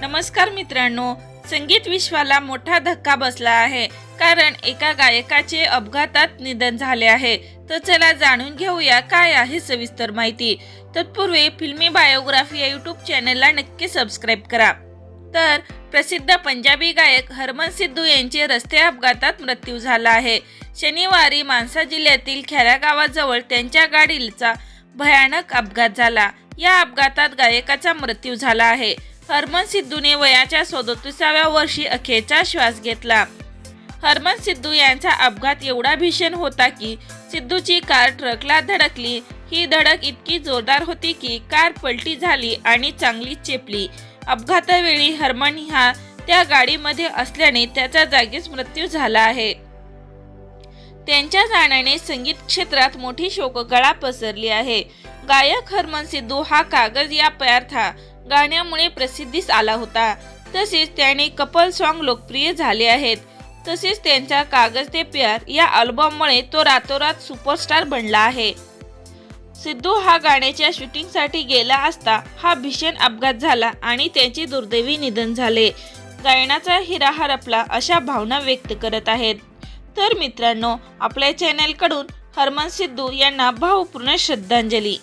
नमस्कार मित्रांनो संगीत विश्वाला मोठा धक्का बसला आहे कारण एका गायकाचे अपघातात निधन झाले आहे. तर चला जाणून घेऊया काय आहे सविस्तर माहिती. तत्पूर्वी फिल्मी बायोग्राफी या यूट्यूब चॅनलला नक्की सबस्क्राईब करा. तर प्रसिद्ध पंजाबी गायक हरमन सिद्धू यांचे रस्ते अपघातात मृत्यू झाला आहे. शनिवारी मानसा जिल्ह्यातील खेरा गावाजवळ त्यांच्या गाडीचा भयानक अपघात झाला. या अपघातात गायकाचा मृत्यू झाला आहे. हरमन सिद्धूने वयाच्या सदोतीसाव्या वर्षी अखेरचा श्वास घेतला. हरमन सिद्धू यांचा अपघात एवढा भीषण होता की सिद्धूची कार ट्रकला धडकली. ही धडक इतकी जोरदार होती की कार पलटी झाली आणि चांगली चेपली. अपघातावेळी हरमन हा त्या गाडीमध्ये असल्याने त्याचा जागीच मृत्यू झाला आहे. त्यांच्या जाण्याने संगीत क्षेत्रात मोठी शोककळा पसरली आहे. गायक हरमन सिद्धू हा कागज या प्यार्था गाण्यामुळे प्रसिद्धीस आला होता. तसेच त्याने कपल सॉन्ग लोकप्रिय झाले आहेत. तसेच त्यांच्या कागज ते प्यार या अल्बममुळे तो रातोरात सुपरस्टार बनला आहे. सिद्धू हा गाण्याच्या शूटिंगसाठी गेला असता हा भीषण अपघात झाला आणि त्याचे दुर्दैवी निधन झाले. गायनाचा हिरा हरपला अशा भावना व्यक्त करत आहेत. तर मित्रांनो आपल्या चॅनलकडून हरमन सिद्धू यांना भावपूर्ण श्रद्धांजली.